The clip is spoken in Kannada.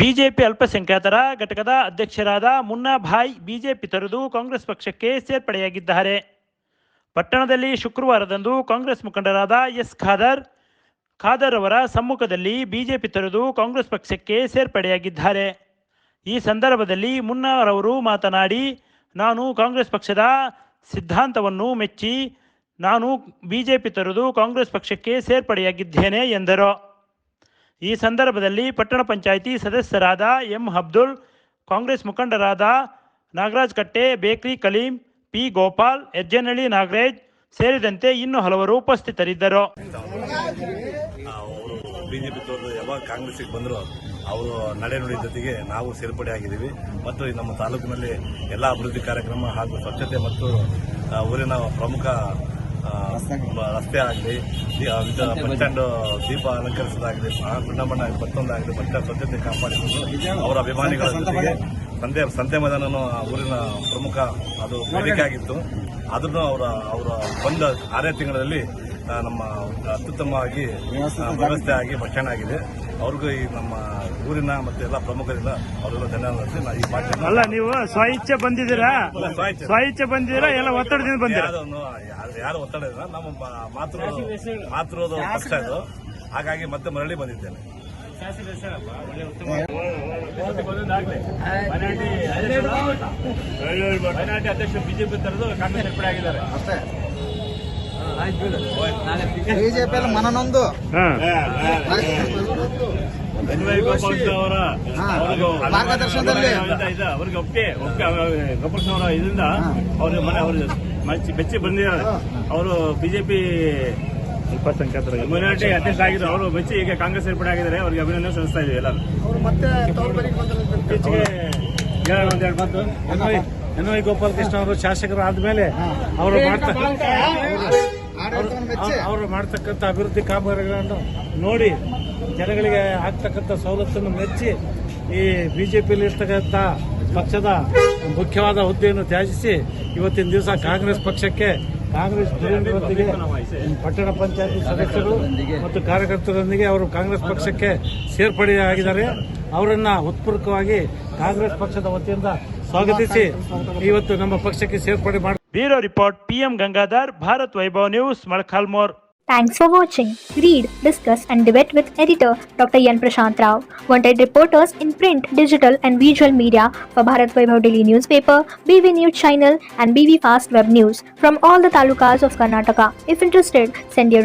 ಬಿಜೆಪಿ ಅಲ್ಪಸಂಖ್ಯಾತರ ಘಟಕದ ಅಧ್ಯಕ್ಷರಾದ ಮುನ್ನಾ ಭಾಯ್ ಬಿಜೆಪಿ ತೊರೆದು ಕಾಂಗ್ರೆಸ್ ಪಕ್ಷಕ್ಕೆ ಸೇರ್ಪಡೆಯಾಗಿದ್ದಾರೆ. ಪಟ್ಟಣದಲ್ಲಿ ಶುಕ್ರವಾರದಂದು ಕಾಂಗ್ರೆಸ್ ಮುಖಂಡರಾದ ಎಸ್ ಖಾದರ್ ಖಾದರ್ ಅವರ ಸಮ್ಮುಖದಲ್ಲಿ ಬಿಜೆಪಿ ತೊರೆದು ಕಾಂಗ್ರೆಸ್ ಪಕ್ಷಕ್ಕೆ ಸೇರ್ಪಡೆಯಾಗಿದ್ದಾರೆ. ಈ ಸಂದರ್ಭದಲ್ಲಿ ಮುನ್ನಾರವರು ಮಾತನಾಡಿ, ನಾನು ಕಾಂಗ್ರೆಸ್ ಪಕ್ಷದ ಸಿದ್ಧಾಂತವನ್ನು ಮೆಚ್ಚಿ, ನಾನು ಬಿಜೆಪಿ ತೊರೆದು ಕಾಂಗ್ರೆಸ್ ಪಕ್ಷಕ್ಕೆ ಸೇರ್ಪಡೆಯಾಗಿದ್ದೇನೆ ಎಂದರು. ಈ ಸಂದರ್ಭದಲ್ಲಿ ಪಟ್ಟಣ ಪಂಚಾಯಿತಿ ಸದಸ್ಯರಾದ ಎಂ ಅಬ್ದುಲ್, ಕಾಂಗ್ರೆಸ್ ಮುಖಂಡರಾದ ನಾಗರಾಜ್ ಕಟ್ಟೆ, ಬೇಕ್ರಿ ಕಲೀಂ, ಪಿ ಗೋಪಾಲ್ ಹೆಜ್ಜನಹಳ್ಳಿ ನಾಗರಾಜ್ ಸೇರಿದಂತೆ ಇನ್ನು ಹಲವರು ಉಪಸ್ಥಿತರಿದ್ದರು. ಬಿಜೆಪಿ ತೋರು ಯಾವಾಗ ಕಾಂಗ್ರೆಸ್ಗೆ ಬಂದರು ಅವರು ನಡೆನುಡಿ ಜೊತೆಗೆ ನಾವು ಸೇರ್ಪಡೆ ಆಗಿದ್ದೀವಿ. ಮತ್ತು ನಮ್ಮ ತಾಲೂಕಿನಲ್ಲಿ ಎಲ್ಲ ಅಭಿವೃದ್ಧಿ ಕಾರ್ಯಕ್ರಮ ಹಾಗೂ ಸ್ವಚ್ಛತೆ ಮತ್ತು ಊರಿನ ಪ್ರಮುಖ ರಸ್ತೆ ಆಗಲಿ ಬಸ್ ಸ್ಟ್ಯಾಂಡ್ ದೀಪ ಅಲಂಕರಿಸೋದಾಗಲಿ ಬಣ್ಣ ಬಣ್ಣ ಮತ್ತೊಂದಾಗಲಿ ಬಸ್ ಸ್ಟ್ಯಾಂಡ್ ಸ್ವಚ್ಛತೆ ಕಾಪಾಡಿಕೊಂಡು ಅವರ ಅಭಿಮಾನಿಗಳ ಜೊತೆಗೆ ಸಂತೆ ಸಂತೆ ಮೈದಾನ ಊರಿನ ಪ್ರಮುಖ ಅದು ಬೇಡಿಕೆ ಆಗಿತ್ತು. ಅದನ್ನು ಅವರ ಅವರ ಬಂದ ಆರೇ ತಿಂಗಳಲ್ಲಿ ನಮ್ಮ ಅತ್ಯುತ್ತಮವಾಗಿ ವ್ಯವಸ್ಥೆ ಆಗಿ ಭಕ್ಷಣ ಸ್ಟ್ಯಾಂಡ್ ಆಗಿದೆ. ಅವ್ರಿಗೂ ಈ ನಮ್ಮ ಊರಿನ ಮತ್ತೆ ಎಲ್ಲ ಪ್ರಮುಖರಿಂದ ಅವರೆಲ್ಲ ಧನ್ಯವಾದ ನಾ ಈ ಪಾಠ ಅಲ್ಲ ನೀವು ಸ್ವಇಚ್ಛೆ ಬಂದಿದ್ದೀರಾ? ಸ್ವಾಯಿಚ್ಛೆ. ಸ್ವಇಚ್ಛೆ. ಬಂದಿದ್ದೀರಾ? ಎಲ್ಲ ಒತ್ತಡದಿಂದ ಬಂದಿರಾ ಯಾರು- ಯಾರು ಒತ್ತಡ ಇಲ್ಲ. ನಮ್ಮ ಮಾತೃ ಮಾತೃ ಅದು ಪಕ್ಷ ಇದು ಹಾಗಾಗಿ ಮತ್ತೆ ಮರಳಿ ಬಂದಿದ್ದೇನೆ. ಮೈನಾರಿಟಿ ಅಧ್ಯಕ್ಷ ಬಿಜೆಪಿ ತರದು ಕಾಂಗ್ರೆಸ್ ಸೇರ್ಪಡೆ ಆಗಿದ್ದಾರೆ. ಬಿಜೆಪಿಯಲ್ಲಿ ಮನನೊಂದು. ಮಾರ್ಗದರ್ಶನದಲ್ಲಿ. ಅವ್ರಿಗೆ ಒಪ್ಪಿಗೆ ಗೋಪಾಲ್ ಅವರ ಇದರಿಂದ ಅವ್ರ ಮನೆ ಅವ್ರ ಮಚ್ಚಿ ಬೆಚ್ಚಿ ಬಂದಿದ್ದಾರೆ. ಅವರು ಬಿಜೆಪಿ ಮೈನಾರಿಟಿ ಅಧ್ಯಕ್ಷ ಆಗಿದ್ರು. ಅವರು ಬೆಚ್ಚಿ ಈಗ ಕಾಂಗ್ರೆಸ್ ಸೇರ್ಪಡೆ ಆಗಿದ್ದಾರೆ. ಅವ್ರಿಗೆ ಅಭಿನಂದನೆ ಸಲ್ಲಿಸ್ತಾ ಇದೀವಿ ಎಲ್ಲರೂ. ಅವ್ರು ಮತ್ತೆ ಇತ್ತೀಚೆಗೆ ಒಂದೆರಡು ಮಾತು. N Y N Y Gopalakrishna ಅವರು ಶಾಸಕರು ಆದ್ಮೇಲೆ ಅವರು ಮಾಡ್ತಾರೆ ಅವರು ಮಾಡ್ತಕ್ಕಂಥ ಅಭಿವೃದ್ಧಿ ಕಾಮಗಾರಿಗಳನ್ನು ನೋಡಿ ಜನಗಳಿಗೆ ಆಗ್ತಕ್ಕಂಥ ಸವಲತ್ತನ್ನು ಮೆಚ್ಚಿ ಈ ಬಿಜೆಪಿಯಲ್ಲಿ ಇರ್ತಕ್ಕಂಥ ಪಕ್ಷದ ಮುಖ್ಯವಾದ ಹುದ್ದೆಯನ್ನು ತ್ಯಾಜಿಸಿ ಇವತ್ತಿನ ದಿವಸ ಕಾಂಗ್ರೆಸ್ ಪಕ್ಷಕ್ಕೆ ಕಾಂಗ್ರೆಸ್ ಧುರೀಣರೊಂದಿಗೆ ಪಟ್ಟಣ ಪಂಚಾಯತಿ ಸದಸ್ಯರು ಮತ್ತು ಕಾರ್ಯಕರ್ತರೊಂದಿಗೆ ಅವರು ಕಾಂಗ್ರೆಸ್ ಪಕ್ಷಕ್ಕೆ ಸೇರ್ಪಡೆಯಾಗಿದ್ದಾರೆ ಅವರನ್ನ ಉತ್ಪೂರ್ವಕವಾಗಿ ಕಾಂಗ್ರೆಸ್ ಪಕ್ಷದ ವತಿಯಿಂದ ಸ್ವಾಗತಿಸಿ ಇವತ್ತು ನಮ್ಮ ಪಕ್ಷಕ್ಕೆ ಸೇರ್ಪಡೆ ಮಾಡಿ Bureau Report PM Gangadhar, Bharat Vaibhav News, Malkhalmore. Thanks for watching. Read, discuss, and debate with editor Dr. Yan Prashant Rao. Wanted reporters in print, digital, and visual media for Bharat Vaibhav Daily Newspaper, BV News Channel, and BV Fast Web News from all the talukas of Karnataka. If interested, send your